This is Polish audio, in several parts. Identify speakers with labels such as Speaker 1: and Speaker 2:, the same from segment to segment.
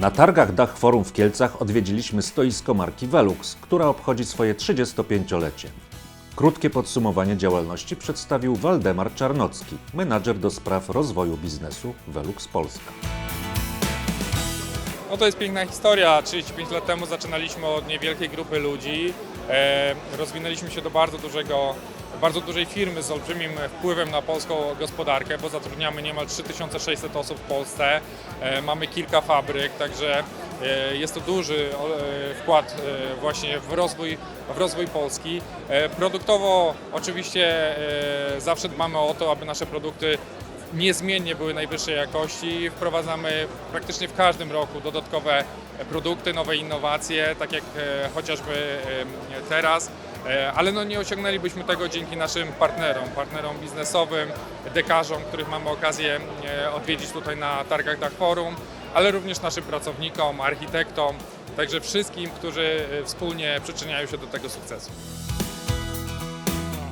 Speaker 1: Na targach Dach Forum w Kielcach odwiedziliśmy stoisko marki Velux, która obchodzi swoje 35-lecie. Krótkie podsumowanie działalności przedstawił Waldemar Czarnocki, menadżer do spraw rozwoju biznesu Velux Polska.
Speaker 2: No to jest piękna historia. 35 lat temu zaczynaliśmy od niewielkiej grupy ludzi. E, rozwinęliśmy się do bardzo dużego, bardzo dużej firmy z olbrzymim wpływem na polską gospodarkę, bo zatrudniamy niemal 3600 osób w Polsce. E, mamy kilka fabryk, także e, jest to duży wkład właśnie w rozwój, w rozwój Polski. Produktowo oczywiście zawsze dbamy o to, aby nasze produkty niezmiennie były najwyższej jakości. Wprowadzamy praktycznie w każdym roku dodatkowe produkty, nowe innowacje, tak jak e, chociażby teraz. E, Ale no nie osiągnęlibyśmy tego dzięki naszym partnerom, partnerom biznesowym, dekarzom, których mamy okazję e, odwiedzić tutaj na targach Dach Forum, ale również naszym pracownikom, architektom, także wszystkim, którzy wspólnie przyczyniają się do tego sukcesu.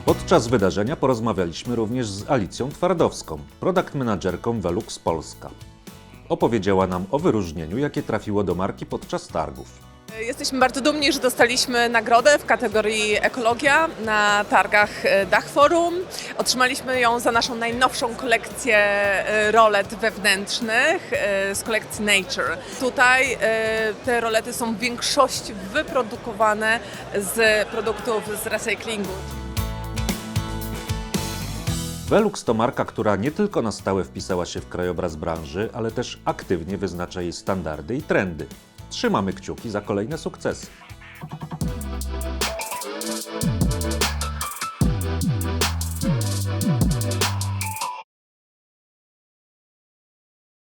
Speaker 1: Podczas wydarzenia porozmawialiśmy również z Alicją Twardowską, product managerką Velux Polska. Opowiedziała nam o wyróżnieniu, jakie trafiło do marki podczas targów.
Speaker 3: Jesteśmy bardzo dumni, że dostaliśmy nagrodę w kategorii ekologia na targach e, Dach Forum. Otrzymaliśmy ją za naszą najnowszą kolekcję e, rolet wewnętrznych e, z kolekcji Nature. Tutaj te rolety są w większości wyprodukowane z produktów z recyklingu.
Speaker 1: Velux to marka, która nie tylko na stałe wpisała się w krajobraz branży, ale też aktywnie wyznacza jej standardy i trendy. Trzymamy kciuki za kolejne sukcesy.